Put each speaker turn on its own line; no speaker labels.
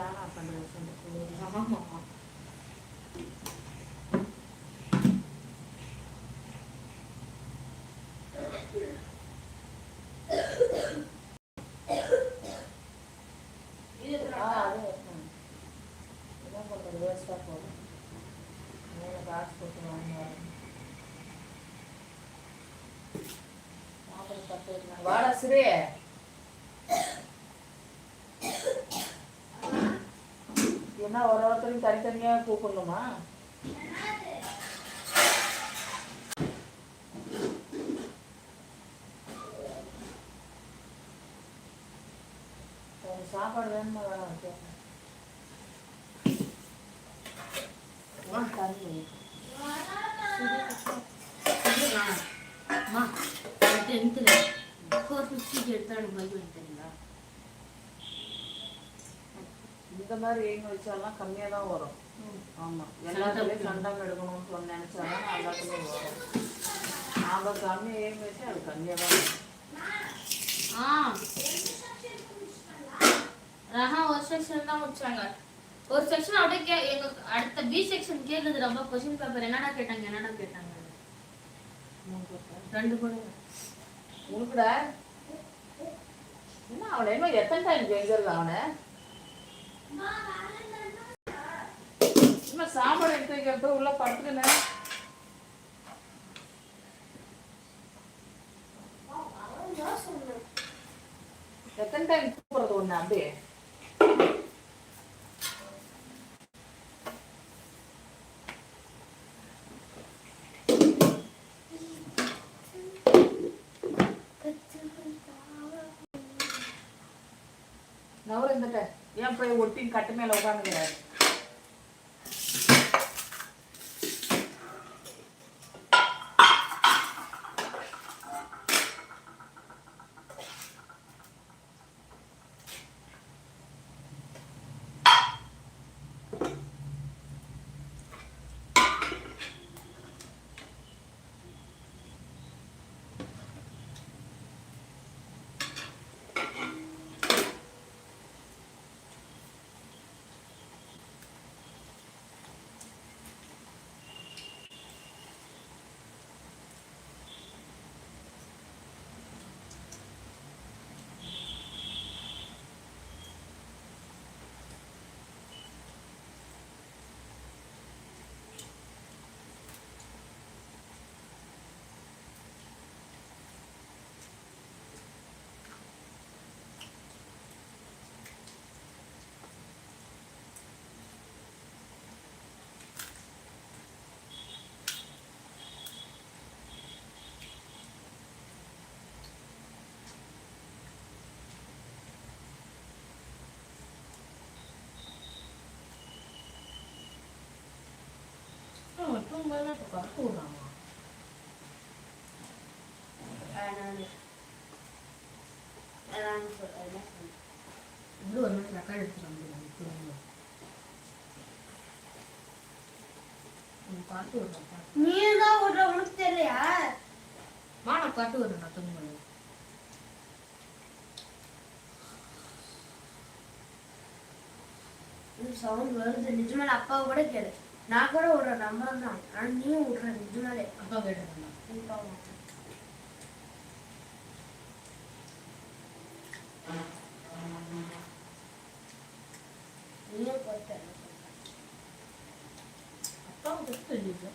Fan பண்ணுறது
ஆமா
அது மேலே காசு வாடா சிறு என்ன ஒரு ஒருத்தரையும் தனித்தனியாக கூப்பிடணுமா? சாப்பாடு வேணுமா வேணாம் கேட்க தண்ணி
அம்மா ஃபோர் ஃபிஃப்டிக்கு எடுத்தால் பைக்
இந்த மாதிரி எய்ம் வச்சாலாம் கம்மியாக தான் வரும். ஆமாம் எல்லாத்துலேயும் கண்டம் எடுக்கணும்னு சொல்லி நினச்சாலும் எல்லாத்துலேயும் வரும். நாம் கம்மி எய்ம் வச்சு அது கம்மியாக தான் வரும்.
ஆ. ரஹா ஒரு செக்ஷன் தான் முடிச்சாங்க. ஒரு செக்ஷன் அப்படியே கே எங்க அடுத்த பி செக்ஷன் கேட்டது ரொம்ப கொஸ்டின் பேப்பர் என்னடா கேட்டாங்க என்னடா கேட்டாங்க? ரெண்டு கூட.
உனக்குடா? என்ன அவனை என்ன எத்தனை டைம் கேட்கறது அவனை? இன்னும் சாப்பாடு எடுத்து வைக்கிறது உள்ள படுத்துக்கினேன். எத்தனை டைம் கூப்பிடுறது ஒண்ணு அப்படியே நவர இருந்துட்ட ஏன் போய் ஒட்டி கட்டு மேலே உட்காந்துக்கிறாரு
Thank you. விடுறாங்க இப்படி ஒரு நாள் ரெக்கார்ட் எடுத்துட்டு பாட்டு விடுறேன் பாட்டு
நீ தான் ஓடுற தெரியலையா
மா பாட்டு விடுறேன் நான் தூங்கும்போது
சவுண்ட் வருது. நிஜமாலே அப்பாவை கூட கேளு. நான் கூட விடுற நம்பர் தான். ஆனா நீயும் விடுற நிஜமாலே
அப்பா கேட்டுருந்தேன்
கண்டிப்பாக நீயும் போட்ட
அப்பாவுக்கு தெரியுது?